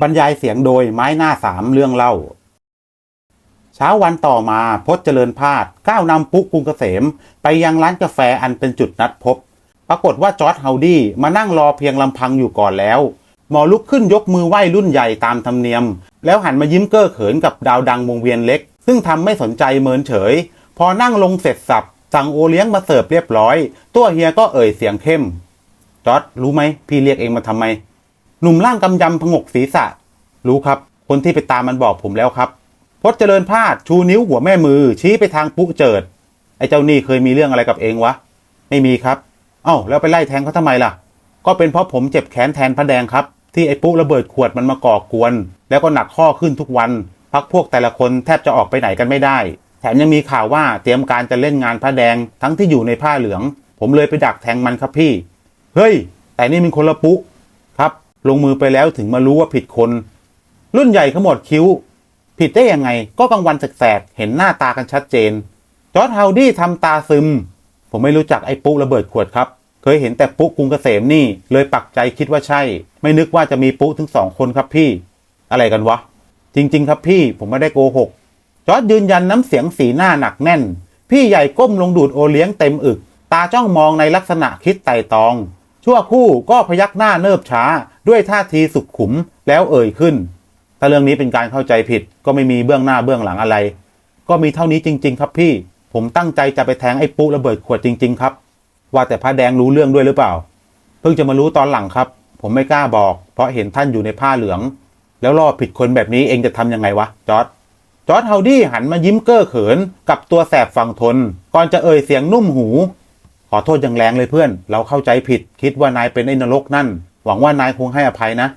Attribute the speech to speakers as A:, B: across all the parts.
A: บรรยายเสียงโดยไม้หน้าสามเรื่องเล่า เช้าวันต่อมาพจเจริญพาดก้าวนำปุ๊กกรุงเกษม ไปยังร้านกาแฟอันเป็นจุดนัดพบ ปรากฏว่าจอร์ดเฮาดี้มานั่งรอเพียงลำพังอยู่ก่อนแล้ว หมอลุกขึ้นยกมือไหว้รุ่นใหญ่ตามธรรมเนียม แล้วหันมายิ้มเก้อเขินกับดาวดังวงเวียนเล็ก ซึ่งทำไม่สนใจเมินเฉย พอนั่งลงเสร็จสับสั่งโอเลี้ยงมาเสิร์ฟเรียบร้อย ตัวเฮียก็เอ่ยเสียงเข้มจอร์ดรู้ไหมพี่เรียกเองมาทำไม หนุ่มร่างกำยำพงกศีรษะ รู้ครับ คนที่ไปตามมันบอกผมแล้วครับพจเจริญพาดชูนิ้วหัวแม่มือ ชี้ไปทางปุ๊เจิด ไอ้เจ้านี่เคยมีเรื่องอะไรกับเองวะ ไม่มีครับ เอ้าแล้วไปไล่แทงเขาทำไมล่ะ ก็เป็นเพราะผมเจ็บแขนแทนพระแดงครับ ที่ไอ้ปุ๊ระเบิดขวดมันมาก่อกวน แล้วก็หนักข้อขึ้นทุกวัน พักพวกแต่ละคนแทบจะออกไปไหนกันไม่ได้ แถมยังมีข่าวว่าเตรียมการจะเล่นงานพระแดงทั้งที่อยู่ในผ้าเหลือง ผมเลยไปดักแทงมันครับพี่ เฮ้ย แต่นี่มันคนละปุ๊ ลงมือไปแล้วถึงมารู้ว่าผิดคน รุ่นใหญ่ขมวดคิ้ว ผิดได้ยังไง ก็กลางวันแสกๆเห็นหน้าตากันชัดเจน จอร์ดเฮาดี้ทำตาซึม ผมไม่รู้จักไอ้ปุ๊ระเบิดขวดครับ เคยเห็นแต่ปุ๊กรุงเกษมนี่ เลยปักใจคิดว่าใช่ ไม่นึกว่าจะมีปุ๊ถึงสองคนครับพี่ อะไรกันวะ จริง ๆ ครับพี่ผมไม่ได้โกหก จอร์ดยืนยันน้ำเสียงสีหน้าหนักแน่น พี่ใหญ่ก้มลงดูดโอเลี้ยงเต็มอึก ตาจ้องมองในลักษณะคิดไต่ตอง ชั่วคู่ก็พยักหน้าเนิบช้า ด้วยท่าทีสุขุมแล้วเอ่ยขึ้น ถ้าเรื่องนี้เป็นการเข้าใจผิด ก็ไม่มีเบื้องหน้าเบื้องหลังอะไร ก็มีเท่านี้จริง ๆ ครับพี่ ผมตั้งใจจะไปแทงไอ้ปุ๊ระเบิดขวดจริง ๆ ครับ ว่าแต่พระแดงรู้เรื่องด้วยหรือเปล่า เพิ่งจะมารู้ตอนหลังครับ ผมไม่กล้าบอก เพราะเห็นท่านอยู่ในผ้าเหลือง แล้วรอผิดคนแบบนี้เองจะทำยังไงวะจอร์ดจอร์ดเฮาดี้หันมายิ้มเก้อเขินกับตัวแสบฝั่งทน ก่อนจะเอ่ยเสียงนุ่มหู ขอโทษอย่างแรงเลยเพื่อน เราเข้าใจผิด คิดว่านายเป็นไอ้นรกนั่น หวังว่านายคงให้อภัยนะ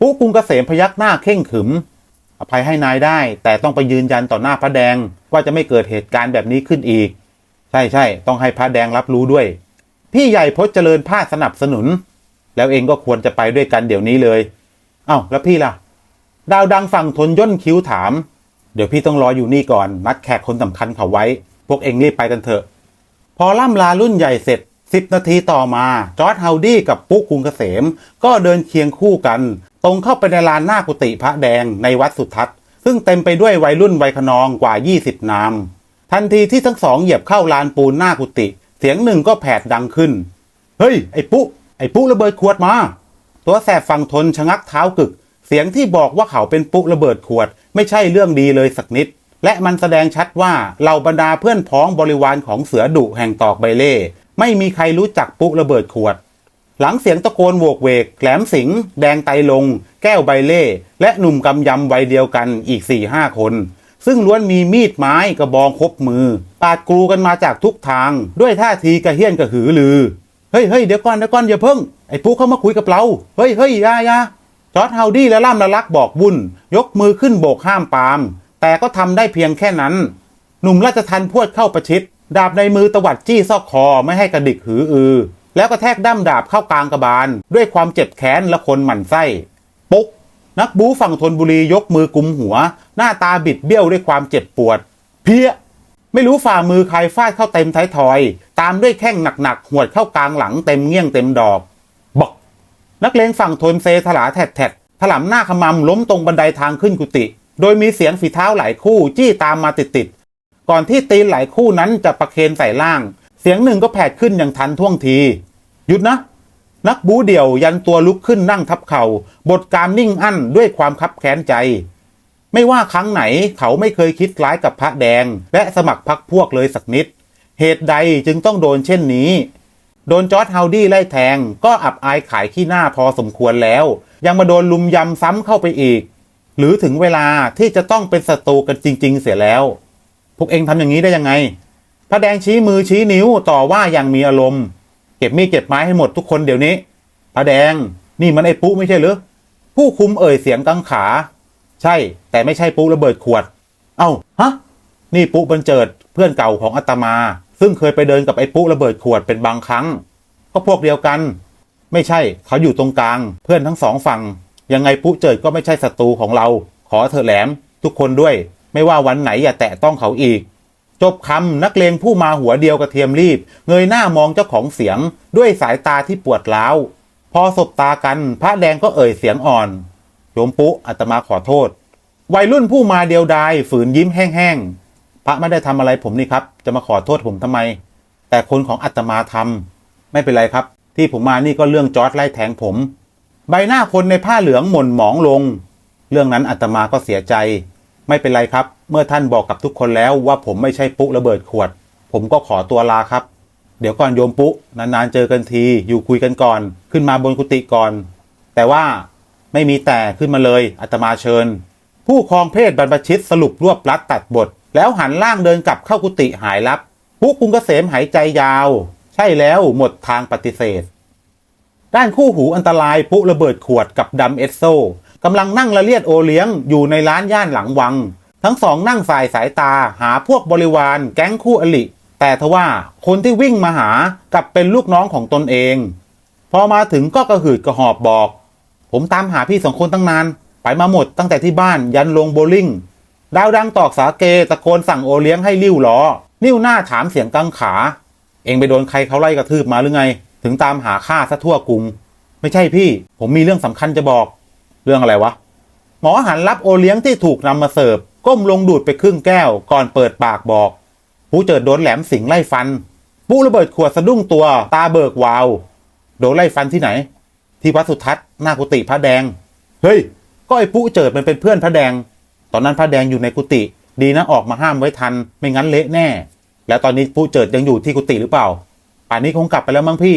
A: ปุ๊กรุงเกษมพยักหน้าเข่งขึม อภัยให้นายได้ แต่ต้องไปยืนยันต่อหน้าพระแดง ว่าจะไม่เกิดเหตุการณ์แบบนี้ขึ้นอีก ใช่ใช่ต้องให้พระแดงรับรู้ด้วย พี่ใหญ่พจเจริญพาดสนับสนุน แล้วเองก็ควรจะไปด้วยกันเดี๋ยวนี้เลยเอ้าแล้วพี่ล่ะ ดาวดังฝั่งทนย่นคิ้วถาม เดี๋ยวพี่ต้องรออยู่นี่ก่อนนัดแขกคนสำคัญเขาไว้ พวกเองรีบไปกันเถอะ อล่ำลารุ่นใหญ่เสร็จ 10 นาทีต่อมา จอร์ดเฮาดี้กับปุ๊กกรุงเกษม ก็เดินเคียงคู่กัน ตรงเข้าไปในลานหน้ากุฏิพระแดงในวัดสุทัศน์ ซึ่งเต็มไปด้วยวัยรุ่นวัยขนองกว่า 20 นาม ทันทีที่ทั้งสองเหยียบเข้าลานปูนหน้ากุฏิเสียงหนึ่งก็แผดดังขึ้น เฮ้ย ไอ้ปุ๊ไอ้ปุ๊ระเบิดขวดมา ตัวแสบฟังทนชะงักเท้ากึก เสียงที่บอกว่าเขาเป็นปุ๊ระเบิดขวด ไม่ใช่เรื่องดีเลยสักนิด และมันแสดงชัดว่าเหล่าบรรดาเพื่อนพ้องบริวารของเสือดุแห่งตอกใบเล่ไม่มีใครรู้จักปุ๊ระเบิดขวด หลังเสียงตะโกนโวกเวก แหลมสิง แดงไตลง แก้วใบเล่ และหนุ่มกำยำวัยเดียวกันอีก4ี่ห้าคน ซึ่งล้วนมีมีดไม้กระบองครบมือ ปาดกรูกันมาจากทุกทาง ด้วยท่าทีกระเฮี้ยนกระหือรือ เฮ้ยเฮ้ยเดี๋ยวก่อนเดี๋ยวก่อนอย่าเพิ่ง ไอ้ปุ๊เข้ามาคุยกับเรา เฮ้ยเฮ้ยยายาจอร์ดเฮาดี้และล่ำละลักบอกวุ่น ยกมือขึ้นโบกห้ามปาม แต่ก็ทำได้เพียงแค่นั้น หนุ่มราชทันพวดเข้าประชิด ดาบในมือตวัดจี้ซอกคอไม่ให้กระดิกหืออือ แล้วก็แทกด้ามดาบเข้ากลางกระบาล ด้วยความเจ็บแค้นและคนหมั่นไส้ ปุ๊ก นักบูฝั่งธนบุรียกมือกุมหัว หน้าตาบิดเบี้ยวด้วยความเจ็บปวด เพี้ย ไม่รู้ฝ่ามือใครฟาดเข้าเต็มท้ายทอย ตามด้วยแข้งหนักๆหวดเข้ากลางหลังเต็มเงี้ยงเต็มดอกบอกนักเลงฝั่งทนเซถลาแถดๆถลำหน้าขมำล้มตรงบันไดทางขึ้นกุฏิ โดยมีเสียงฝีเท้าหลายคู่จี้ตามมาติดๆก่อนที่ตีนหลายคู่นั้นจะประเคนใส่ล่าง เสียงหนึ่งก็แผดขึ้นอย่างทันท่วงที หยุดนะ นักบูเดี่ยวยันตัวลุกขึ้นนั่งทับเขา่าบทการนิ่งอั้นด้วยความคับแค้นใจ ไม่ว่าครั้งไหนเขาไม่เคยคิดร้ายกับพระแดง และสมัครพักพวกเลยสักนิด เหตุใดจึงต้องโดนเช่นนี้โดนจอร์ดเฮาดี้ไล่แทงก็อับอายขายขี้หน้าพอสมควรแล้ว ยังมาโดนลุมยำซ้ำเข้าไปอีก หรือถึงเวลาที่จะต้องเป็นศัตรูกันจริง ๆ เสียแล้ว พวกเองทำอย่างนี้ได้ยังไง พระแดงชี้มือชี้นิ้วต่อว่าอย่างมีอารมณ์ เก็บมีดเก็บไม้ให้หมดทุกคนเดี๋ยวนี้ พระแดงนี่มันไอ้ปุ๊ไม่ใช่หรือผู้คุมเอ่ยเสียงกังขา ใช่ แต่ไม่ใช่ปุ๊ระเบิดขวด เอ้าฮะนี่ปุ๊บรรเจิดเพื่อนเก่าของอาตมา ซึ่งเคยไปเดินกับไอ้ปุ๊ระเบิดขวดเป็นบางครั้ง ก็พวกเดียวกัน ไม่ใช่เขาอยู่ตรงกลาง เพื่อนทั้งสองฝั่ง ยังไงปุ๊เจิดก็ไม่ใช่ศัตรูของเรา ขอเถอแหลม ทุกคนด้วย ไม่ว่าวันไหนอย่าแตะต้องเขาอีก จบคำนักเลงผู้มาหัวเดียวกระเทียมรีบ เงยหน้ามองเจ้าของเสียง ด้วยสายตาที่ปวดร้าว พอสบตากัน พระแดงก็เอ่ยเสียงอ่อนโยมปุ๊อาตมาขอโทษ วัยรุ่นผู้มาเดียวดายฝืนยิ้มแห้งๆพระไม่ได้ทำอะไรผมนี่ครับ จะมาขอโทษผมทำไม แต่คนของอาตมาทำไม่เป็นไรครับ ที่ผมมานี่ก็เรื่องจอร์ดไล่แทงผม ใบหน้าคนในผ้าเหลืองหม่นหมองลง เรื่องนั้นอาตมาก็เสียใจ ไม่เป็นไรครับ เมื่อท่านบอกกับทุกคนแล้วว่าผมไม่ใช่ปุ๊ระเบิดขวด ผมก็ขอตัวลาครับ เดี๋ยวก่อนโยมปุ๊นานๆเจอกันทีอยู่คุยกันก่อน ขึ้นมาบนกุฏิก่อน แต่ว่าไม่มีแต่ขึ้นมาเลยอาตมาเชิญ ผู้ครองเพศบรรพชิตสรุปรวบรัดตัดบท แล้วหันล่างเดินกลับเข้ากุฏิหายลับผู้กุงเกษมหายใจยาว ใช่แล้วหมดทางปฏิเสธ ด้านคู่หูอันตรายปุระเบิดขวดกับดำเอสโซกำลังนั่งละเลียดโอเลี้ยงอยู่ในร้านย่านหลังวัง ทั้งสองนั่งสายสายตาหาพวกบริวารแก๊งคู่อลิแต่ทว่าคนที่วิ่งมาหากลับเป็นลูกน้องของตนเอง พอมาถึงก็กระหืดกระหอบบอก ผมตามหาพี่สองคนตั้งนาน ไปมาหมดตั้งแต่ที่บ้านยันลงโบลิ่งดาวดังตอกสาเกตะโกนสั่งโอเลี้ยงให้ลิ้วล้อนิ้วหน้าถามเสียงกังขา เองไปโดนใครเขาไล่กระทืบมาหรือไง ถึงตามหาข้าซะทั่วกรุง ไม่ใช่พี่ ผมมีเรื่องสำคัญจะบอก เรื่องอะไรวะ หมอหันรับโอเลี้ยงที่ถูกนำมาเสิร์ฟ ก้มลงดูดไปครึ่งแก้ว ก่อนเปิดปากบอก ผู้เจิดโดนแหลมสิงไล่ฟัน ผู้ระเบิดขวดสะดุ้งตัวตาเบิกวาว โดนไล่ฟันที่ไหน ที่วัดสุทัศน์หน้ากุฏิพระแดง เฮ้ย ก็ไอ้ปุ๊เจิดมันเป็นเพื่อนพระแดง ตอนนั้นพระแดงอยู่ในกุฏิดีนะออกมาห้ามไว้ทัน ไม่งั้นเละแน่ แล้วตอนนี้ปุ๊เจิดยังอยู่ที่กุฏิหรือเปล่า ป่านนี้คงกลับไปแล้วมั้งพี่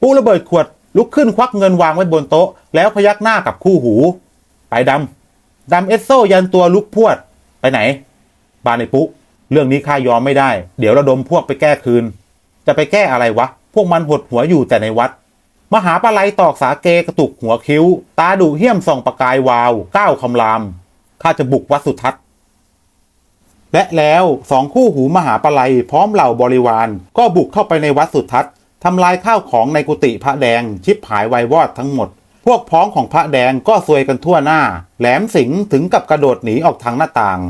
A: ปุ๊ระเบิดขวดลุกขึ้นควักเงินวางไว้บนโต๊ะ แล้วพยักหน้ากับคู่หู ไปดำดำเอสโซยันตัวลุกพวด ไปไหนบ้านไอ้ปุ๊เรื่องนี้ข้ายอมไม่ได้ เดี๋ยวระดมพวกไปแก้คืน จะไปแก้อะไรวะ พวกมันหดหัวอยู่แต่ในวัด มหาปลาไหลตอกสาเกกระตุกหัวคิ้ว ตาดุเหี้ยมส่องประกายวาว ก้าวคำราม ข้าจะบุกวัดสุทัศน์ และแล้วสองคู่หูมหาปลาไหลพร้อมเหล่าบริวาร ก็บุกเข้าไปในวัดสุทัศน์ทำลายข้าวของในกุฏิพระแดงชิบหายไวายวอดทั้งหมด พวกพ้องของพระแดงก็ซวยกันทั่วหน้า แหลมสิงถึงกับกระโดดหนีออกทางหน้าต่าง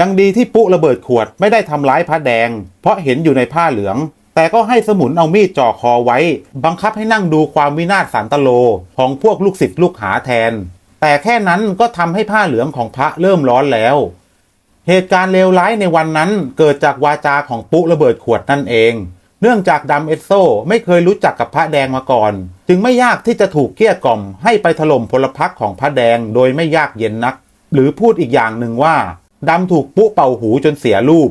A: ยังดีที่ปุ๊ระเบิดขวดไม่ได้ทำร้ายพระแดง เพราะเห็นอยู่ในผ้าเหลือง แต่ก็ให้สมุนเอามีดจ่อคอไว้ บังคับให้นั่งดูความวินาศสันตโลของพวกลูกศิษย์ลูกหาแทน แต่แค่นั้นก็ทำให้ผ้าเหลืองของพระเริ่มร้อนแล้ว เหตุการณ์เลวร้ายในวันนั้นเกิดจากวาจาของปุ๊ระเบิดขวดนั่นเอง เนื่องจากดำเอสโซไม่เคยรู้จักกับพระแดงมาก่อน จึงไม่ยากที่จะถูกเกลี้ยกล่อมให้ไปถล่มพลพรรคของพระแดงโดยไม่ยากเย็นนัก หรือพูดอีกอย่างหนึ่งว่าดำถูกปุ๊เป่าหูจนเสียรูป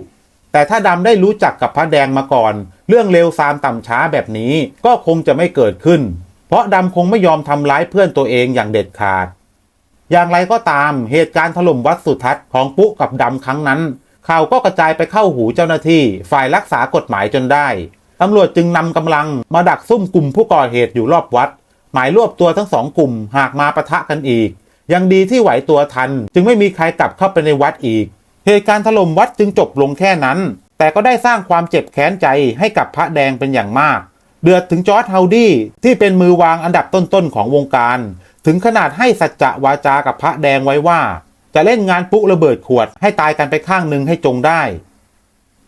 A: แต่ถ้าดำได้รู้จักกับพระแดงมาก่อน เรื่องเลวซามต่ำช้าแบบนี้ก็คงจะไม่เกิดขึ้น เพราะดำคงไม่ยอมทำร้ายเพื่อนตัวเองอย่างเด็ดขาด อย่างไรก็ตามเหตุการณ์ถล่มวัดสุทัศน์ของปุ๊กับดำครั้งนั้นข่าวก็กระจายไปเข้าหูเจ้าหน้าที่ ฝ่ายรักษากฎหมายจนได้ตำรวจจึงนำกำลังมาดักซุ่มกลุ่มผู้ก่อเหตุอยู่รอบวัด หมายรวบตัวทั้งสองกลุ่มหากมาปะทะกันอีก ยังดีที่ไหวตัวทัน จึงไม่มีใครกลับเข้าไปในวัดอีก เหตุการณ์ถล่มวัดจึงจบลงแค่นั้น แต่ก็ได้สร้างความเจ็บแค้นใจให้กับพระแดงเป็นอย่างมาก เดือดถึงจอร์ดเฮาดี้ที่เป็นมือวางอันดับต้นๆของวงการถึงขนาดให้สัจจะวาจากับพระแดงไว้ว่า จะเล่นงานปุ๊ระเบิดขวดให้ตายกันไปข้างหนึ่งให้จงได้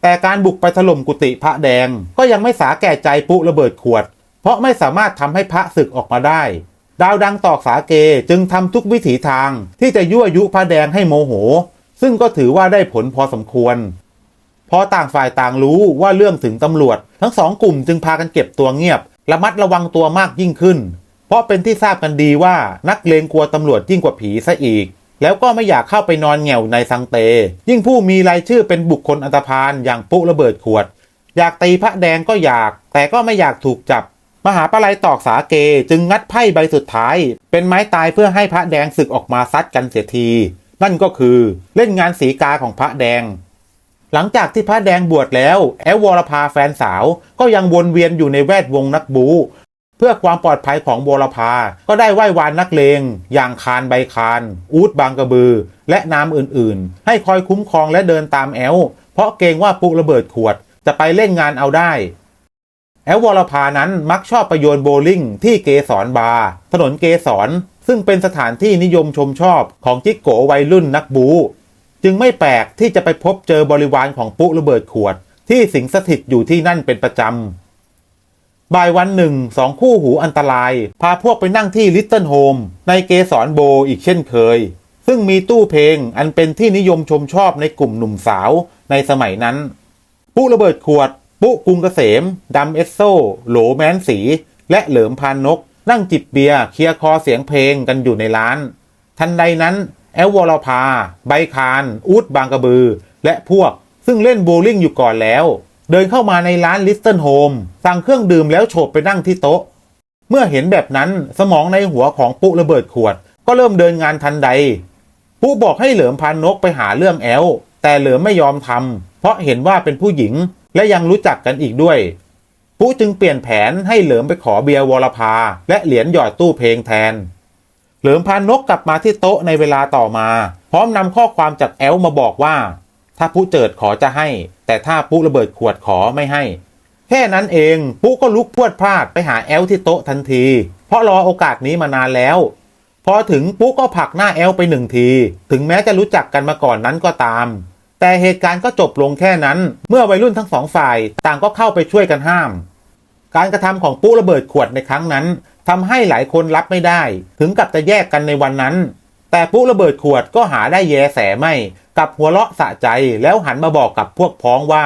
A: แต่การบุกไปถล่มกุฏิพระแดงก็ยังไม่สาแก่ใจปุ๊ระเบิดขวด เพราะไม่สามารถทำให้พระศึกออกมาได้ ดาวดังตอกสาเกจึงทำทุกวิถีทางที่จะยั่วยุพระแดงให้โมโห ซึ่งก็ถือว่าได้ผลพอสมควรพอต่างฝ่ายต่างรู้ว่าเรื่องถึงตำรวจ ทั้งสองกลุ่มจึงพากันเก็บตัวเงียบระมัดระวังตัวมากยิ่งขึ้น เพราะเป็นที่ทราบกันดีว่านักเลงกลัวตำรวจยิ่งกว่าผีซะอีก แล้วก็ไม่อยากเข้าไปนอนแง่วในสังเต ยิ่งผู้มีรายชื่อเป็นบุคคลอันตรพานอย่างปุ๊ระเบิดขวด อยากตีพระแดงก็อยาก แต่ก็ไม่อยากถูกจับ มหาปลายตอกสาเกจึงงัดไพ่ใบสุดท้าย เป็นไม้ตายเพื่อให้พระแดงศึกออกมาซัดกันเสียที นั่นก็คือเล่นงานสีกาของพระแดงหลังจากที่พระแดงบวชแล้ว แอลวรพาแฟนสาวก็ยังวนเวียนอยู่ในแวดวงนักบู พื่อความปลอดภัยของวรพา ก็ได้ไหว้วานนักเลง อย่างคานใบคาน อูดบางกระบือ และนามอื่นๆ ให้คอยคุ้มครองและเดินตามแอล เพราะเกรงว่าปุระเบิดขวด จะไปเล่นงานเอาได้ แอลวรพานั้นมักชอบไปโยนโบลิ่งที่เกสรบาร์ถนนเกสร ซึ่งเป็นสถานที่นิยมชมชอบของจิกโกวัยรุ่นนักบู จึงไม่แปลกที่จะไปพบเจอบริวารของปุ๊ระเบิดขวด ที่สิงสถิตอยู่ที่นั่นเป็นประจำ บ่ายวันหนึ่งสองคู่หูอันตราย พาพวกไปนั่งที่ลิตเติ้ลโฮมในเกสรโบอีกเช่นเคย ซึ่งมีตู้เพลงอันเป็นที่นิยมชมชอบในกลุ่มหนุ่มสาวในสมัยนั้น ปุ๊ระเบิดขวด ปุ๊กรุงเกษมดำเอสโซ โหลแมนสี และเหลิมพานนก นั่งจิบเบียร์เคลียร์คอเสียงเพลงกันอยู่ในร้าน ทันใดนั้น แอลวอลพา ใบคาน อูดบางกระบือ และพวกซึ่งเล่นโบลิ่งอยู่ก่อนแล้ว เดินเข้ามาในร้านลิสเติ้ลโฮมสั่งเครื่องดื่มแล้วโฉบไปนั่งที่โต๊ะ เมื่อเห็นแบบนั้นสมองในหัวของปุ๊ระเบิดขวด ก็เริ่มเดินงานทันใด ปุ๊บอกให้เหลิมพานนกไปหาเรื่องแอลแต่เหลิมไม่ยอมทำเพราะเห็นว่าเป็นผู้หญิงและยังรู้จักกันอีกด้วย ปุ๊จึงเปลี่ยนแผนให้เหลิมไปขอเบียร์วรพา และเหรียญหยอดตู้เพลงแทน เหลิมพานนกกลับมาที่โต๊ะในเวลาต่อมา พร้อมนำข้อความจากแอลมาบอกว่า ถ้าปุ๊เจิดขอจะให้ แต่ถ้าปุ๊ระเบิดขวดขอไม่ให้ แค่นั้นเองปุ๊ก็ลุกพวดพลาดไปหาแอลที่โต๊ะทันที เพราะรอโอกาสนี้มานานแล้ว พอถึงปุ๊ก็ผลักหน้าแอลไปหนึ่งที ถึงแม้จะรู้จักกันมาก่อนนั้นก็ตาม แต่เหตุการณ์ก็จบลงแค่นั้น เมื่อวัยรุ่นทั้งสองฝ่ายต่างก็เข้าไปช่วยกันห้าม การกระทำของปุ๊ระเบิดขวดในครั้งนั้นทำให้หลายคนรับไม่ได้ ถึงกับจะแยกกันในวันนั้น แต่ปุ๊ระเบิดขวดก็หาได้แยแสไม่กับหัวเราะสะใจแล้วหันมาบอกกับพวกพ้องว่า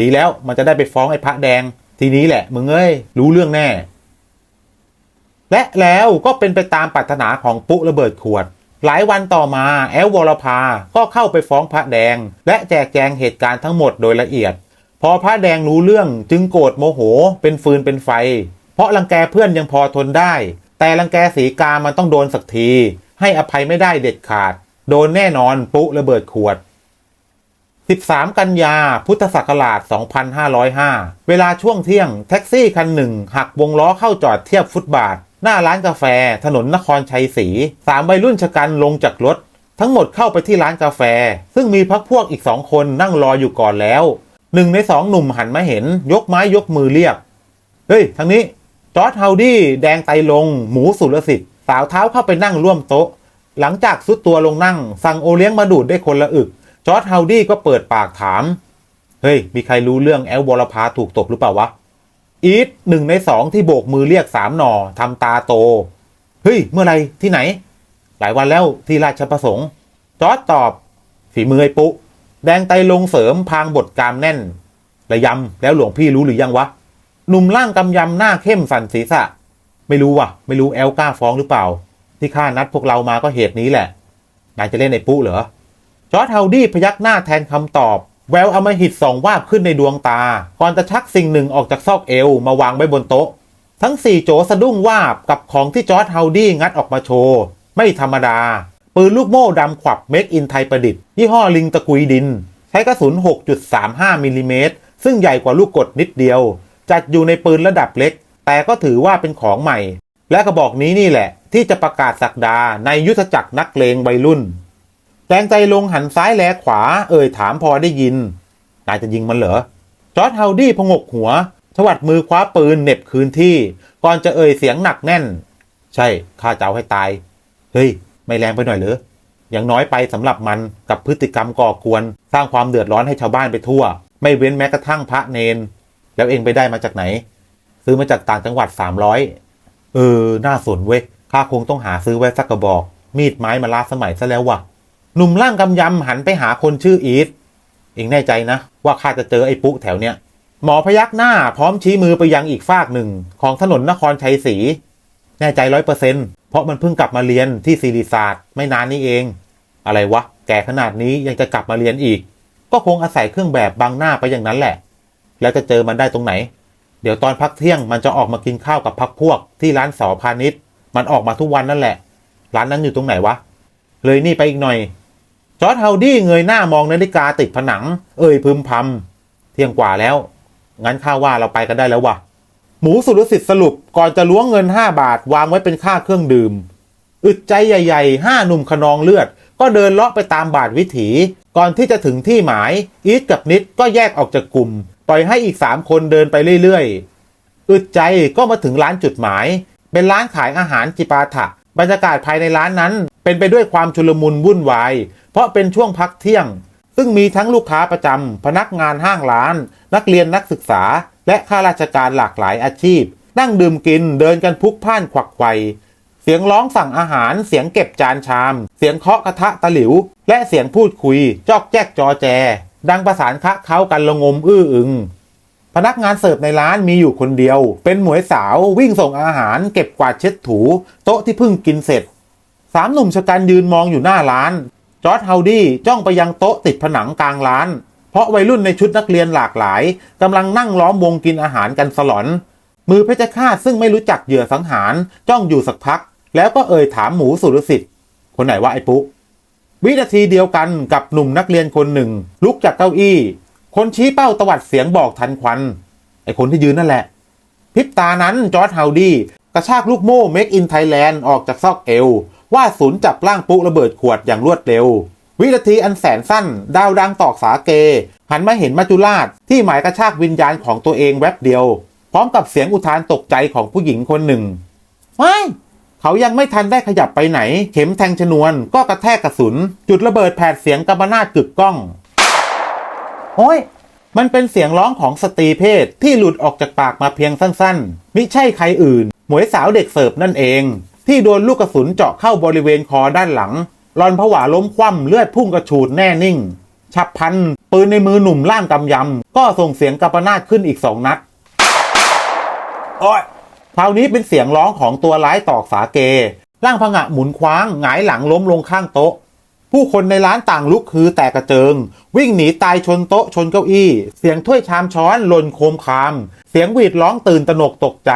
A: ดีแล้วมันจะได้ไปฟ้องไอ้พระแดง ทีนี้แหละมึงเอ้ยรู้เรื่องแน่ และแล้วก็เป็นไปตามปรารถนาของปุ๊ระเบิดขวด หลายวันต่อมาแอลวรพาก็เข้าไปฟ้องพระแดง และแจกแจงเหตุการณ์ทั้งหมดโดยละเอียด พอพระแดงรู้เรื่องจึงโกรธโมโห เป็นฟืนเป็นไฟ เพราะรังแกเพื่อนยังพอทนได้ แต่รังแกสีกามันต้องโดนสักที ให้อภัยไม่ได้เด็ดขาด โดนแน่นอนปุ๊ระเบิดขวด 13 กันยา พุทธศักราช 2505 เวลาช่วงเที่ยง แท็กซี่คันหนึ่ง หักวงล้อเข้าจอดเทียบฟุตบาท หน้าร้านกาแฟ ถนนนครชัยศรีสามวัยรุ่นชะกันลงจากรถ ทั้งหมดเข้าไปที่ร้านกาแฟ ซึ่งมีพักพวกอีกสองคนนั่งรออยู่ก่อนแล้วหนึ่งในสองหนุ่มหันมาเห็น ยกไม้ยกมือเรียก เฮ้ยทางนี้จอร์ดเฮาดี้แดงไตลง หมูสุรสิทธิ์าวเท้าเข้าไปนั่งร่วมโต๊ะ หลังจากซุดตัวลงนั่ง สั่งโอเลี้ยงมาดูดได้คนละอึก จอร์ดเฮาดี้ก็เปิดปากถาม เฮ้ย มีใครรู้เรื่องแอลวอลพาถูกตบหรือเปล่าวะ อีทหนึ่งในสองที่โบกมือเรียกสามหนอทำตาโต เฮ้ย เมื่อไรที่ไหน หลายวันแล้วที่ราชประสงค์ จอร์ดตอบ ฝีมือไอ้ปุ๊แดงไตลงเสริมพางบทกามแน่นระยำแล้วหลวงพี่รู้หรือยังวะหนุ่มร่างกำยำหน้าเข้มสันศีรษะ ไม่รู้ว่ะ ไม่รู้แอลกล้าฟ้องหรือเปล่า ที่ข้านัดพวกเรามาก็เหตุนี้แหละ นายจะเล่นไอ้ปุ๊เหรอ จอร์ดเฮาดี้พยักหน้าแทนคำตอบ แววอมหิตสองวาบขึ้นในดวงตา ก่อนจะชักสิ่งหนึ่งออกจากซอกเอวมาวางไว้บนโต๊ะ ทั้งสี่โจสะดุ้งวาบกับของที่จอร์ดเฮาดี้งัดออกมาโชว์ ไม่ธรรมดา ปืนลูกโม่ดำขวับเมกอินไทยประดิษฐ์ยี่ห้อลิงตะกุยดิน ใช้กระสุน 6.35มิลลิเมตรซึ่งใหญ่กว่าลูกกดนิดเดียว จัดอยู่ในปืนระดับเล็ก แต่ก็ถือว่าเป็นของใหม่ และกระบอกนี้นี่แหละ ที่จะประกาศสักดาในยุทธจักรนักเลงวัยรุ่นแดงใจลงหันซ้ายแลขวาเอ่ยถามพอได้ยิน นายจะยิงมันเหรอ จอร์ดเฮาดี้พงกหัวชวัดมือคว้าปืนเหน็บคืนที่ ก่อนจะเอ่ยเสียงหนักแน่น ใช่ข้าจะเอาให้ตาย เฮ้ย ไม่แรงไปหน่อยเหรออยังน้อยไปสำหรับมันกับพฤติกรรมก่อกวน สร้างความเดือดร้อนให้ชาวบ้านไปทั่ว ไม่เว้นแม้กระทั่งพระเนน แล้วเองไปได้มาจากไหน ซื้อมาจากต่างจังหวัด300เออ น่าสนเว้ย ข้าคงต้องหาซื้อไว้สักกระบอก มีดไม้มาล้าสมัยซะแล้ววะหนุ่มร่างกำยำหันไปหาคนชื่ออีทเองแน่ใจนะ ว่าข้าจะเจอไอ้ปุ๊แถวเนี้ย หมอพยักหน้าพร้อมชี้มือไปยังอีกฝากหนึ่ง ของถนนนครชัยศรี แน่ใจร้อยเปอร์เซ็นเพราะมันเพิ่งกลับมาเรียนที่ศิริศาสตร์ไม่นานนี้เอง อะไรวะ แก่ขนาดนี้ยังจะกลับมาเรียนอีก ก็คงอาศัยเครื่องแบบบังหน้าไปอย่างนั้นแหละ แล้วจะเจอมันได้ตรงไหน เดี๋ยวตอนพักเที่ยงมันจะออกมากินข้าวกับพักพวก ที่ร้านสอพาณิชย์ มันออกมาทุกวันนั่นแหละ ร้านนั้นอยู่ตรงไหนวะ เลยนี่ไปอีกหน่อย จอร์ดเฮาดี้เงยหน้ามองนาฬิกาติดผนัง เอ่ยพึมพำเที่ยงกว่าแล้ว งั้นข้าว่าเราไปกันได้แล้ววะหมูสุรสิทธิ์สรุปก่อนจะล้วงเงิน 5 บาทวางไว้เป็นค่าเครื่องดื่ม อึดใจใหญ่ๆห้าหนุ่มขนองเลือด ก็เดินเลาะไปตามบาทวิถี ก่อนที่จะถึงที่หมาย อีทกับนิดก็แยกออกจากกลุ่ม ปล่อยให้อีกสามคนเดินไปเรื่อยๆ อึดใจก็มาถึงร้านจุดหมาย เป็นร้านขายอาหารจิปาถะ บรรยากาศภายในร้านนั้น เป็นไปด้วยความชุลมุนวุ่นวาย เพราะเป็นช่วงพักเที่ยง ซึ่งมีทั้งลูกค้าประจำ พนักงานห้างร้าน นักเรียนนักศึกษา และข้าราชการหลากหลายอาชีพ นั่งดื่มกินเดินกันพลุกพล่านขวักไขวเสียงร้องสั่งอาหาร เสียงเก็บจานชาม เสียงเคาะกระทะตะหลิว และเสียงพูดคุย จอกแจ๊กจอแจ ดังประสานคะเขากันละงมอื้ออึง พนักงานเสิร์ฟในร้านมีอยู่คนเดียว เป็นหมวยสาววิ่งส่งอาหารเก็บกวาดเช็ดถู โต๊ะที่เพิ่งกินเสร็จ สามหนุ่มชะกันยืนมองอยู่หน้าร้าน จอร์ดเฮาดี้จ้องไปยังโต๊ะติดผนังกลางร้าน เพราะวัยรุ่นในชุดนักเรียนหลากหลายกำลังนั่งล้อมวงกินอาหารกันสลอน มือเพชฌฆาตซึ่งไม่รู้จักเหยื่อสังหารจ้องอยู่สักพัก แล้วก็เอ่ยถามหมูสุรสิทธิ์คนไหนว่าไอ้ปุ๊ วินาทีเดียวกันกับหนุ่มนักเรียนคนหนึ่ง ลุกจากเก้าอี้ คนชี้เป้าตวัดเสียงบอกทันควัน ไอคนที่ยืนนั่นแหละ พริบตานั้นจอร์ดเฮาดี้กระชากลูกโม่เมกอินไทยแลนด์ออกจากซอกเอว ว่าศูนย์จับร่างปุ๊ระเบิดขวดอย่างรวดเร็ว วินาทีอันแสนสั้น ดาวดังตอกสาเก หันมาเห็นมัจจุราชที่หมายกระชากวิญญาณของตัวเองแวบเดียว พร้อมกับเสียงอุทานตกใจของผู้หญิงคนหนึ่งไม่ เขายังไม่ทันได้ขยับไปไหน เข็มแทงชนวนก็กระแทกกระสุน จุดระเบิดแผดเสียงกำมนาดกึกก้อง โอ้ย มันเป็นเสียงร้องของสตรีเพศที่หลุดออกจากปากมาเพียงสั้นๆ มิใช่ใครอื่น หมวยสาวเด็กเสิร์ฟนั่นเอง ที่โดนลูกกระสุนเจาะเข้าบริเวณคอด้านหลังรอนผวาล้มคว่ำเลือดพุ่งกระฉูดแน่นิ่ง ฉับพันปืนในมือหนุ่มล่างกำยำ ก็ส่งเสียงกระปนาดขึ้นอีกสองนัด โอ้ย คราวนี้เป็นเสียงร้องของตัวร้ายตอกสาเก ร่างผงะหมุนคว้างหงายหลังล้มลงข้างโต๊ะ ผู้คนในร้านต่างลุกคือแตกกระเจิง วิ่งหนีตายชนโต๊ะชนเก้าอี้ เสียงถ้วยชามช้อนหล่นโคมคาม เสียงหวีดร้องตื่นตะหนกตกใจ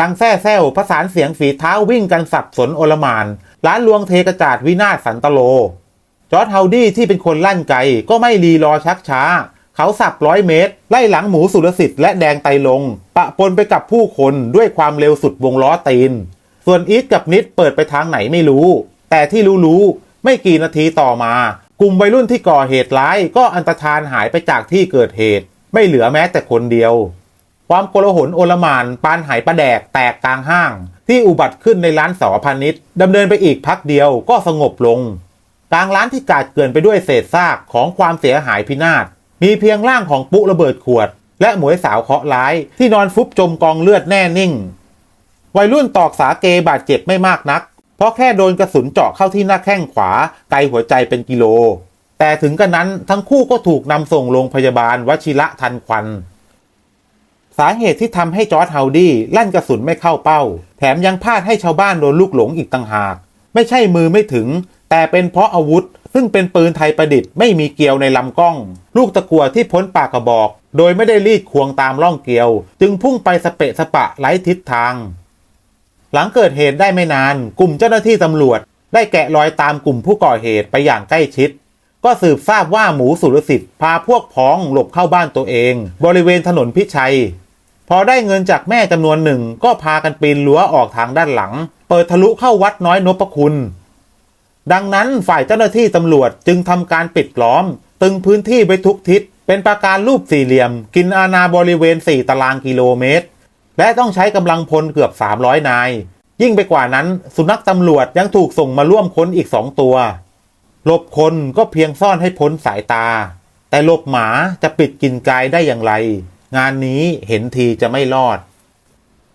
A: ดังแซ่แซวประสานเสียงฝีเท้าวิ่งกันสับสนโอลมาน ร้านลวงเทกระจาดวินาศสันตโล จอร์ดเฮาดี้ที่เป็นคนลั่นไกก็ไม่รีรอชักช้า เขาสับร้อยเมตร ไล่หลังหมูสุรสิทธิ์และแดงไตลง ปะปนไปกับผู้คนด้วยความเร็วสุดวงล้อตีน ส่วนอีทกับนิดเปิดไปทางไหนไม่รู้ แต่ที่รู้ๆไม่กี่นาทีต่อมา กลุ่มวัยรุ่นที่ก่อเหตุร้ายก็อันตรธานหายไปจากที่เกิดเหตุ ไม่เหลือแม้แต่คนเดียว ความโกลาหลโอลมานปานหายประแดกแตกกลางห้าง ที่อุบัติขึ้นในร้านสอพาณิชดำเนินไปอีกพักเดียวก็สงบลงกลางร้านที่กาดเกลื่อนไปด้วยเศษซากของความเสียหายพินาศ มีเพียงร่างของปุ๊ระเบิดขวด และหมวยสาวเคาะร้ายที่นอนฟุบจมกองเลือดแน่นิ่ง วัยรุ่นตอกสาเกบาดเจ็บไม่มากนัก เพราะแค่โดนกระสุนเจาะเข้าที่หน้าแข้งขวาไกลหัวใจเป็นกิโล แต่ถึงกระนั้นทั้งคู่ก็ถูกนำส่งโรงพยาบาลวชิระทันควันสาเหตุที่ทำให้จอร์ดเฮาดี้ลั่นกระสุนไม่เข้าเป้า แถมยังพลาดให้ชาวบ้านโดนลูกหลงอีกต่างหาก ไม่ใช่มือไม่ถึง แต่เป็นเพราะอาวุธ ซึ่งเป็นปืนไทยประดิษฐ์ไม่มีเกลียวในลำกล้อง ลูกตะกัวที่พ้นปากกระบอก โดยไม่ได้รีดควงตามร่องเกลียว จึงพุ่งไปสเปะสปะไร้ทิศทาง หลังเกิดเหตุได้ไม่นาน กลุ่มเจ้าหน้าที่ตำรวจ ได้แกะรอยตามกลุ่มผู้ก่อเหตุไปอย่างใกล้ชิด ก็สืบทราบว่าหมูสุรสิทธิ์พาพวกพ้องหลบเข้าบ้านตัวเอง บริเวณถนนพิชัยพอได้เงินจากแม่จำนวนหนึ่งก็พากันปีนรั้วออกทางด้านหลัง เปิดทะลุเข้าวัดน้อยนพคุณ ดังนั้นฝ่ายเจ้าหน้าที่ตำรวจจึงทำการปิดล้อม ตึงพื้นที่ไว้ทุกทิศ เป็นประการรูปสี่เหลี่ยม กินอาณาบริเวณ 4 ตารางกิโลเมตร และต้องใช้กำลังพลเกือบ 300 นาย ยิ่งไปกว่านั้น สุนัขตำรวจยังถูกส่งมาร่วมค้นอีกสองตัวหลบคนก็เพียงซ่อนให้พ้นสายตา แต่หลบหมาจะปิดกินกายได้อย่างไร งานนี้เห็นทีจะไม่รอด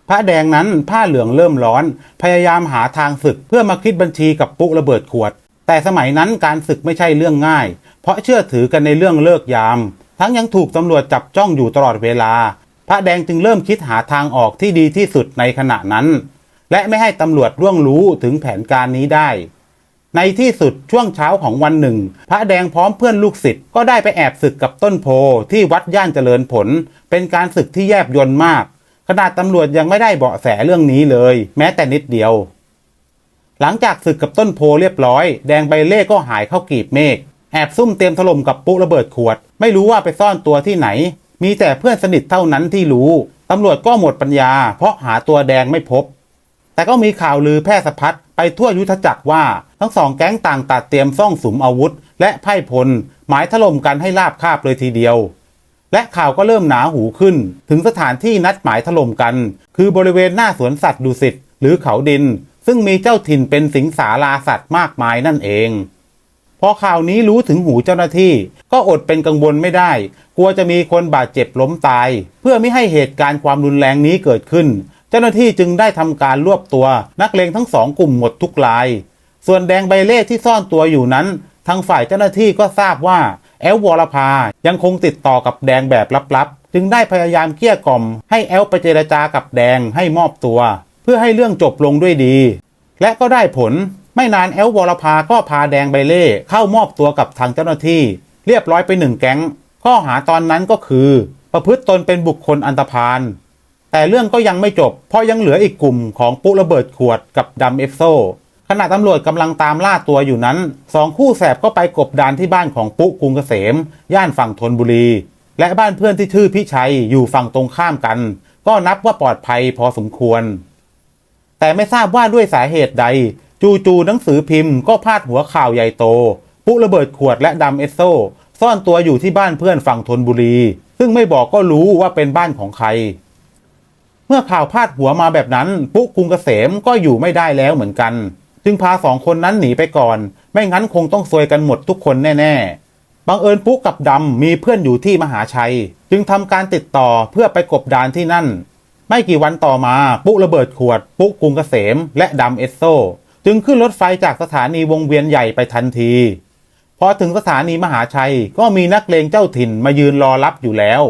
A: พระแดงนั้นผ้าเหลืองเริ่มร้อน พยายามหาทางศึกเพื่อมาคิดบัญชีกับปุ๊ระเบิดขวด แต่สมัยนั้นการศึกไม่ใช่เรื่องง่าย เพราะเชื่อถือกันในเรื่องเลิกยาม ทั้งยังถูกตำรวจจับจ้องอยู่ตลอดเวลา พระแดงจึงเริ่มคิดหาทางออกที่ดีที่สุดในขณะนั้น และไม่ให้ตำรวจร่วงรู้ถึงแผนการนี้ได้ ในที่สุดช่วงเช้าของวันหนึ่ง พระแดงพร้อมเพื่อนลูกศิษย์ก็ได้ไปแอบศึกกับต้นโพที่วัดย่านเจริญผล เป็นการศึกที่แยบยลมาก ขนาดตำรวจยังไม่ได้เบาะแสเรื่องนี้เลย แม้แต่นิดเดียว หลังจากศึกกับต้นโพเรียบร้อย แดงใบเล่ก็หายเข้ากีบเมฆแอบซุ่มเตรียมถล่มกับปุ๊ระเบิดขวด ไม่รู้ว่าไปซ่อนตัวที่ไหน มีแต่เพื่อนสนิทเท่านั้นที่รู้ตำรวจก็หมดปัญญา เพราะหาตัวแดงไม่พบ แต่ก็มีข่าวลือแพร่สะพัดไปทั่วยุทธจักรว่า ทั้งสองแก๊งต่างตัดเตรียมซ่องสุมอาวุธ และไพ่พลหมายถล่มกันให้ราบคาบเลยทีเดียว และข่าวก็เริ่มหนาหูขึ้น ถึงสถานที่นัดหมายถล่มกัน คือบริเวณหน้าสวนสัตว์ดุสิตหรือเขาดิน ซึ่งมีเจ้าถิ่นเป็นสิงสาราสัตว์มากมายนั่นเอง พอข่าวนี้รู้ถึงหูเจ้าหน้าที่ ก็อดเป็นกังวลไม่ได้ กลัวจะมีคนบาดเจ็บล้มตาย เพื่อไม่ให้เหตุการณ์ความรุนแรงนี้เกิดขึ้น เจ้าหน้าที่จึงได้ทำการรวบตัว นักเลงทั้งสองกลุ่มหมดทุกราย ส่วนแดงใบเล่ที่ซ่อนตัวอยู่นั้น ทางฝ่ายเจ้าหน้าที่ก็ทราบว่า แอลวรพายังคงติดต่อกับแดงแบบลับๆ จึงได้พยายามเกลี้ยกล่อม ให้แอลไปเจรจากับแดงให้มอบตัว เพื่อให้เรื่องจบลงด้วยดี และก็ได้ผลไม่นานแอลวรพาก็พาแดงใบเล่เข้ามอบตัวกับทางเจ้าหน้าที่ เรียบร้อยไปหนึ่งแก๊ง ข้อหาตอนนั้นก็คือ ประพฤติตนเป็นบุคคลอันตรพาลแต่เรื่องก็ยังไม่จบ เพราะยังเหลืออีกกลุ่มของปุระเบิดขวดกับดำเอฟโซ ขณะตำรวจกำลังตามล่าตัวอยู่นั้นสองคู่แสบก็ไปกบดานที่บ้านของปุ๊กรุงเกษม ย่านฝั่งธนบุรี และบ้านเพื่อนที่ชื่อพิชัยอยู่ฝั่งตรงข้ามกัน ก็นับว่าปลอดภัยพอสมควร แต่ไม่ทราบว่าด้วยสาเหตุใด จู่ๆหนังสือพิมพ์ก็พาดหัวข่าวใหญ่โต ปุ๊ระเบิดขวดและดำเอสโซ ซ่อนตัวอยู่ที่บ้านเพื่อนฝั่งธนบุรี ซึ่งไม่บอกก็รู้ว่าเป็นบ้านของใคร เมื่อข่าวพาดหัวมาแบบนั้น ปุ๊กรุงเกษมก็อยู่ไม่ได้แล้วเหมือนกัน จึงพาสองคนนั้นหนีไปก่อน ไม่งั้นคงต้องซวยกันหมดทุกคนแน่ๆ บังเอิญปุ๊กกับดำมีเพื่อนอยู่ที่มหาชัย จึงทำการติดต่อเพื่อไปกบดานที่นั่น ไม่กี่วันต่อมาปุ๊ระเบิดขวด ปุ๊กรุงเกษม และดำเอสโซ จึงขึ้นรถไฟจากสถานีวงเวียนใหญ่ไปทันที พอถึงสถานีมหาชัยก็มีนักเลงเจ้าถิ่นมายืนรอรับอยู่แล้ว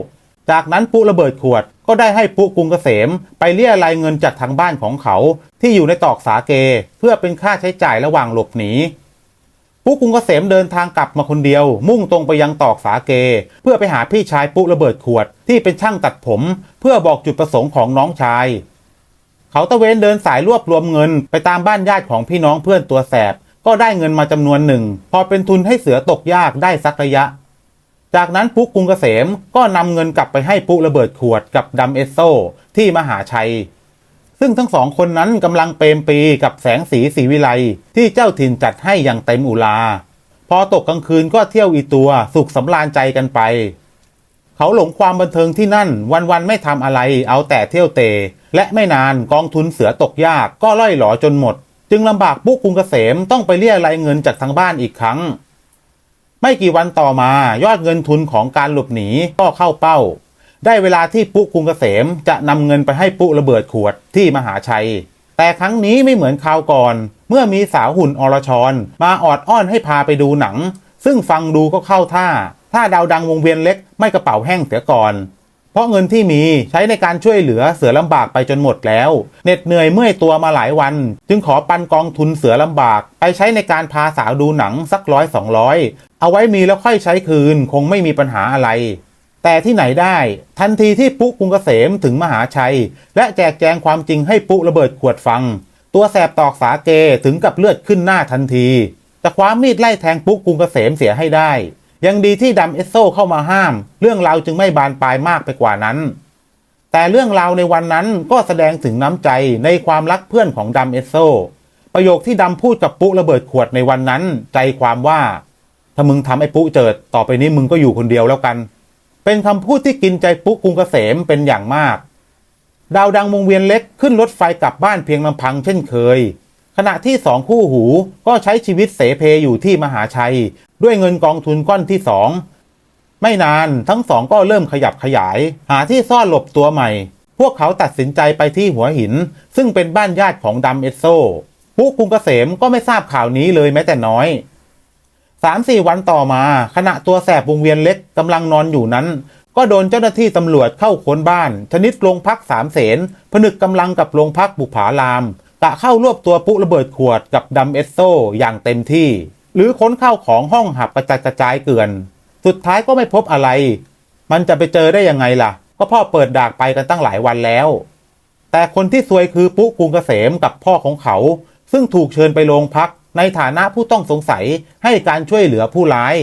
A: จากนั้นปุ๊ระเบิดขวดก็ได้ให้ปุ๊กรุงเกษม ไปเรียรายเงินจากทางบ้านของเขา ที่อยู่ในตอกสาเก เพื่อเป็นค่าใช้จ่ายระหว่างหลบหนีปุ๊กรุงเกษมเดินทางกลับมาคนเดียว มุ่งตรงไปยังตอกสาเก เพื่อไปหาพี่ชายปุ๊ระเบิดขวดที่เป็นช่างตัดผม เพื่อบอกจุดประสงค์ของน้องชาย เขาตะเวนเดินสายรวบรวมเงิน ไปตามบ้านญาติของพี่น้องเพื่อนตัวแสบก็ได้เงินมาจำนวนหนึ่ง พอเป็นทุนให้เสือตกยากได้สักระยะ จากนั้นปุ๊กกรุงเกษมก็นำเงินกลับไปให้ปุ๊ระเบิดขวดกับดำเอสโซที่มหาชัย ซึ่งทั้งสองคนนั้นกำลังเปรมปีกับแสงสีสีวิไลที่เจ้าถิ่นจัดให้อย่างเต็มอุลา พอตกกลางคืนก็เที่ยวอีตัวสุขสำราญใจกันไป เขาหลงความบันเทิงที่นั่นวันๆไม่ทำอะไรเอาแต่เที่ยวเตะและไม่นานกองทุนเสือตกยากก็ล่อยหลอจนหมด จึงลำบากปุ๊กกรุงเกษมต้องไปเรียรายเงินจากทางบ้านอีกครั้ง ไม่กี่วันต่อมายอดเงินทุนของการหลบหนีก็เข้าเป้า ได้เวลาที่ปุ๊กรุงเกษมจะนำเงินไปให้ปุ๊ระเบิดขวดที่มหาชัย แต่ครั้งนี้ไม่เหมือนคราวก่อน เมื่อมีสาวหุ่นอรชร มาออดอ้อนให้พาไปดูหนัง ซึ่งฟังดูก็เข้าท่า ถ้าดาวดังวงเวียนเล็กไม่กระเป๋าแห้งเสียก่อน เพราะเงินที่มีใช้ในการช่วยเหลือเสือลำบากไปจนหมดแล้วเหน็ดเหนื่อยเมื่อยตัวมาหลายวัน จึงขอปันกองทุนเสือลำบาก ไปใช้ในการพาสาวดูหนังสักร้อยสองร้อย เอาไว้มีแล้วค่อยใช้คืนคงไม่มีปัญหาอะไร แต่ที่ไหนได้ ทันทีที่ปุ๊กรุงเกษมถึงมหาชัย และแจกแจงความจริงให้ปุ๊ระเบิดขวดฟัง ตัวแสบตอกสาเกถึงกับเลือดขึ้นหน้าทันทีจะคว้ามีดไล่แทงปุ๊กรุงเกษมเสียให้ได้ ยังดีที่ดำเอสโซเข้ามาห้าม เรื่องราวจึงไม่บานปลายมากไปกว่านั้น แต่เรื่องราวในวันนั้นก็แสดงถึงน้ำใจในความรักเพื่อนของดำเอสโซประโยคที่ดำพูดกับปุ๊ระเบิดขวดในวันนั้น ใจความว่า ถ้ามึงทำไอ้ปุ๊เจิดต่อไปนี้มึงก็อยู่คนเดียวแล้วกัน เป็นคำพูดที่กินใจปุ๊กรุงเกษมเป็นอย่างมาก ดาวดังวงเวียนเล็กขึ้นรถไฟกลับบ้านเพียงลำพังเช่นเคย ขณะที่สองคู่หูก็ใช้ชีวิตเสเพอยู่ที่มหาชัย ด้วยเงินกองทุนก้อนที่สองไม่นานทั้งสองก็เริ่มขยับขยาย หาที่ซ่อนหลบตัวใหม่ พวกเขาตัดสินใจไปที่หัวหิน ซึ่งเป็นบ้านญาติของดำเอสโซปุ๊กรุงเกษมก็ไม่ทราบข่าวนี้เลยแม้แต่น้อย สามสี่วันต่อมา ขณะตัวแสบวงเวียนเล็กกำลังนอนอยู่นั้น ก็โดนเจ้าหน้าที่ตำรวจเข้าค้นบ้าน ชนิดโรงพักสามเสนผนึกกำลังกับโรงพักบุผารามกะเข้ารวบตัวปุ๊ระเบิดขวดกับดำเอสโซอย่างเต็มที่ หรือค้นเข้าของห้องหับกระจัดกระจายเกลื่อน สุดท้ายก็ไม่พบอะไร มันจะไปเจอได้ยังไงล่ะ ก็พ่อเปิดดากไปกันตั้งหลายวันแล้ว แต่คนที่ซวยคือปุ๊กรุงเกษมกับพ่อของเขา ซึ่งถูกเชิญไปโรงพัก ในฐานะผู้ต้องสงสัยให้การช่วยเหลือผู้ร้าย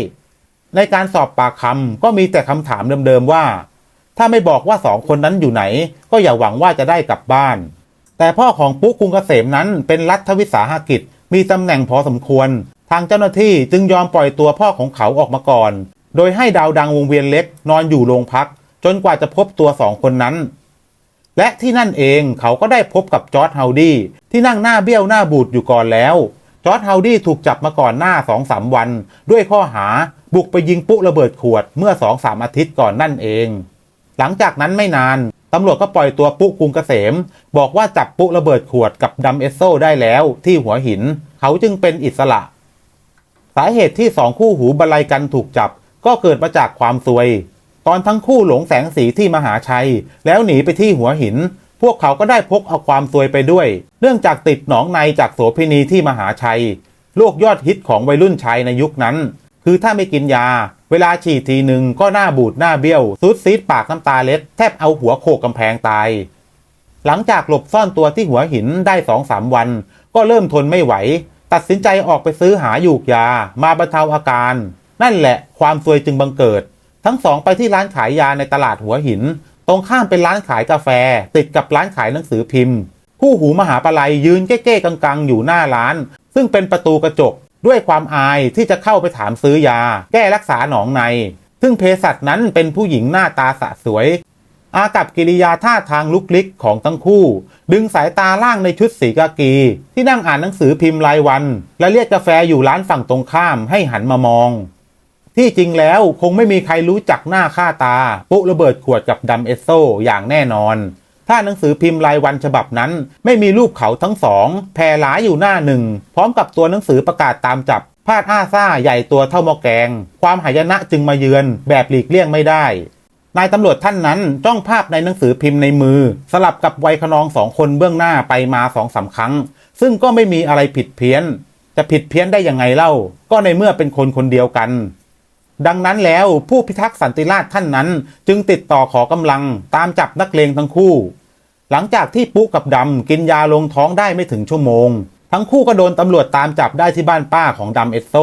A: ในการสอบปากคำก็มีแต่คำถามเดิมๆว่า ถ้าไม่บอกว่าสองคนนั้นอยู่ไหน ก็อย่าหวังว่าจะได้กลับบ้าน แต่พ่อของปุ๊กรุงเกษมนั้นเป็นรัฐวิสาหกิจ มีตำแหน่งพอสมควร ทางเจ้าหน้าที่จึงยอมปล่อยตัวพ่อของเขาออกมาก่อน โดยให้ดาวดังวงเวียนเล็กนอนอยู่โรงพัก จนกว่าจะพบตัวสองคนนั้นและที่นั่นเองเขาก็ได้พบกับจอร์ดเฮาดี้ที่นั่งหน้าเบี้ยวหน้าบูดอยู่ก่อนแล้ว จอร์ดเฮาดี้ถูกจับมาก่อนหน้า 2-3 วัน ด้วยข้อหาบุกไปยิงปุ๊ระเบิดขวดเมื่อ 2-3 อาทิตย์ก่อนนั่นเอง หลังจากนั้นไม่นานตำรวจก็ปล่อยตัวปุ๊กรุงเกษม บอกว่าจับปุ๊ระเบิดขวดกับดัมเอสโซได้แล้วที่หัวหิน เขาจึงเป็นอิสระ สาเหตุที่สองคู่หูบลัยกันถูกจับ ก็เกิดมาจากความซวย ตอนทั้งคู่หลงแสงสีที่มหาชัย แล้วหนีไปที่หัวหิน พวกเขาก็ได้พกเอาความซวยไปด้วย เนื่องจากติดหนองในจากโสเภณีที่มหาชัยโรคยอดฮิตของวัยรุ่นชายในยุคนั้น คือถ้าไม่กินยา เวลาฉีดทีหนึ่งก็หน้าบูดหน้าเบี้ยวซุดซีดปากน้ำตาเล็ด แทบเอาหัวโขกกำแพงตาย หลังจากหลบซ่อนตัวที่หัวหินได้สองสามวัน ก็เริ่มทนไม่ไหว ตัดสินใจออกไปซื้อหาหยูกยา มาบรรเทาอาการ นั่นแหละความซวยจึงบังเกิด ทั้งสองไปที่ร้านขายยาในตลาดหัวหิน ตรงข้ามเป็นร้านขายกาแฟ ติดกับร้านขายหนังสือพิมพ์ คู่หูมหาปลัยยืนเก้ๆกังๆ อยู่หน้าร้าน ซึ่งเป็นประตูกระจก ด้วยความอายที่จะเข้าไปถามซื้อยา แก้รักษาหนองใน ซึ่งเภสัชนั้นเป็นผู้หญิงหน้าตาสะสวย อากับกิริยาท่าทางลุกลิกของทั้งคู่ ดึงสายตาล่างในชุดสีกากี ที่นั่งอ่านหนังสือพิมพ์รายวัน และเรียกกาแฟอยู่ร้านฝั่งตรงข้ามให้หันมามอง ที่จริงแล้วคงไม่มีใครรู้จักหน้าค่าตา ปุ๊ระเบิดขวดกับดัมเอสโซอย่างแน่นอน ถ้าหนังสือพิมพ์รายวันฉบับนั้น ไม่มีรูปเขาทั้งสองแพร่หลายอยู่หน้าหนึ่ง พร้อมกับตัวหนังสือประกาศตามจับพาดอ้าซ่าใหญ่ตัวเท่าหมอแกง ความหายนะจึงมาเยือนแบบหลีกเลี่ยงไม่ได้นายตำรวจท่านนั้นจ้องภาพในหนังสือพิมพ์ในมือ สลับกับวัยขนองสองคนเบื้องหน้าไปมาสองสามครั้ง ซึ่งก็ไม่มีอะไรผิดเพี้ยน จะผิดเพี้ยนได้ยังไงเล่า ก็ในเมื่อเป็นคนคนเดียวกัน ดังนั้นแล้วผู้พิทักษ์สันติราษฎร์ท่านนั้น จึงติดต่อขอกำลังตามจับนักเลงทั้งคู่ หลังจากที่ปุ๊กับดำกินยาลงท้องได้ไม่ถึงชั่วโมง ทั้งคู่ก็โดนตำรวจตามจับได้ที่บ้านป้าของดำเอสโซ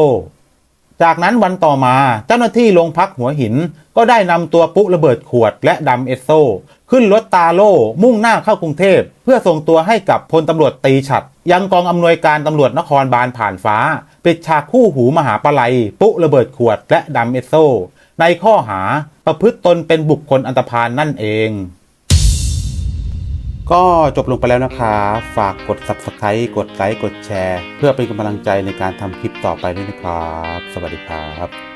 A: จากนั้นวันต่อมาเจ้าหน้าที่โรงพักหัวหิน ก็ได้นำตัวปุ๊ระเบิดขวดและดำเอสโซ ขึ้นรถตาโล่มุ่งหน้าเข้ากรุงเทพ เพื่อส่งตัวให้กับพลตำรวจตีฉัด ยังกองอำนวยการตำรวจนครบาลผ่านฟ้า ปิดฉากคู่หูมหาปลัย ปุ๊ระเบิดขวดและดำเอสโซ ในข้อหาประพฤติตนเป็นบุคคลอันตรพานนั่นเอง ก็จบลงไปแล้วนะคะ ฝากกด subscribe กดไลค์ กดแชร์ เพื่อเป็นกำลังใจในการทำคลิปต่อไปด้วยนะครับ สวัสดีครับ